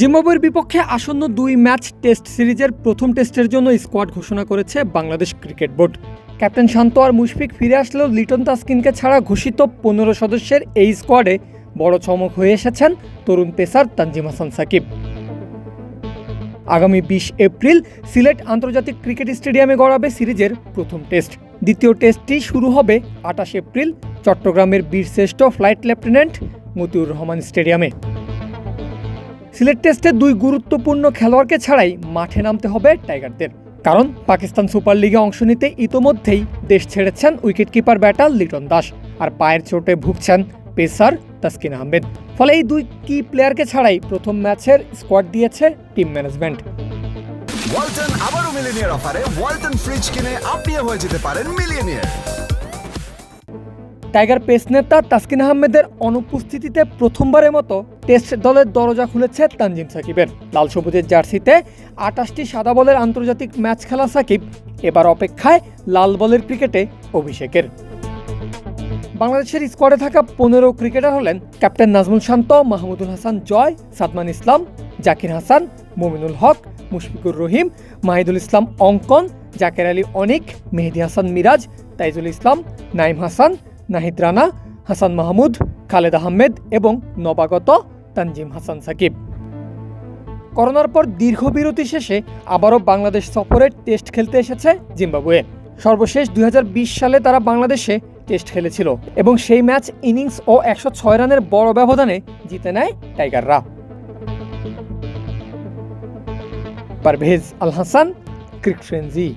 জিম্বাবুয়ের বিপক্ষে আসন্ন দুই ম্যাচ টেস্ট সিরিজের প্রথম টেস্টের জন্য স্কোয়াড ঘোষণা করেছে Bangladesh cricket board. Captain Shanto আর মুশফিক ফিরে আসলেও লিটন তাসকিনকে ছাড়া ঘোষিত পনেরো সদস্যের এই স্কোয়াডে বড় চমক হয়ে এসেছেন তরুণ পেসার তানজিম হাসান সাকিব। আগামী বিশ এপ্রিল সিলেট আন্তর্জাতিক ক্রিকেট স্টেডিয়ামে গড়াবে সিরিজের প্রথম টেস্ট। দ্বিতীয় টেস্টটি শুরু হবে আঠাশ এপ্রিল চট্টগ্রামের বীরশ্রেষ্ঠ ফ্লাইট লেফটেন্যান্ট মতিউর রহমান স্টেডিয়ামে। সিলেট টেস্টে দুই গুরুত্বপূর্ণ খেলোয়াড়কে ছাড়াই মাঠে নামতে হবে টাইগারদের। কারণ পাকিস্তান সুপার লিগে অংশ নিতে ইতোমধ্যেই দেশ ছেড়েছেন উইকেটকিপার ব্যাটার লিটন দাস আর পায়ের চোটে ভুগছেন পেসার তাসকিন আহমেদ। ফলে এই দুই কি প্লেয়ারকে ছাড়াই প্রথম ম্যাচের স্কোয়াড দিয়েছে টিম ম্যানেজমেন্ট ওয়ালটন আবারও মিলিনিয়ার অফারে ওয়ালটন ফ্রিজ কিনে আপনিও হয়ে যেতে পারেন মিলিয়নিয়ার টাইগার পেস নেতা তাসকিন আহমেদের অনুপস্থিতিতে প্রথমবারের মতো টেস্ট দলের দরজা খুলেছে তানজিম সাকিবের। লাল সবুজের জার্সিতে আটাশটি সাদা বলের আন্তর্জাতিক ম্যাচ খেলা সাকিব, এবার অপেক্ষায় লাল বলের ক্রিকেটে অভিষেকের। বাংলাদেশের স্কোয়াডে থাকা পনেরো ক্রিকেটার হলেন ক্যাপ্টেন নাজমুল শান্ত, মাহমুদুল হাসান জয়, সাদমান ইসলাম, জাকির হাসান, মুমিনুল হক, মুশফিকুর রহিম, মাহিদুল ইসলাম অঙ্কন, জাকের আলী অনিক, মেহেদি হাসান মিরাজ, তাইজুল ইসলাম, নাইম হাসান নাহিদ রানা হাসান মাহমুদ, খালেদ আহমেদ এবং নবাগত তানজিম হাসান সাকিব। করোনার পর দীর্ঘ বিরতি শেষে আবারও বাংলাদেশ সফরে টেস্ট খেলতে এসেছে জিম্বাবুয়ে। সর্বশেষ দুই হাজার বিশ সালে তারা বাংলাদেশে টেস্ট খেলেছিল এবং সেই ম্যাচ ইনিংস ও একশো ছয় রানের বড় ব্যবধানে জিতে নেয় টাইগাররা। Parvez Al Hasan cric frenzy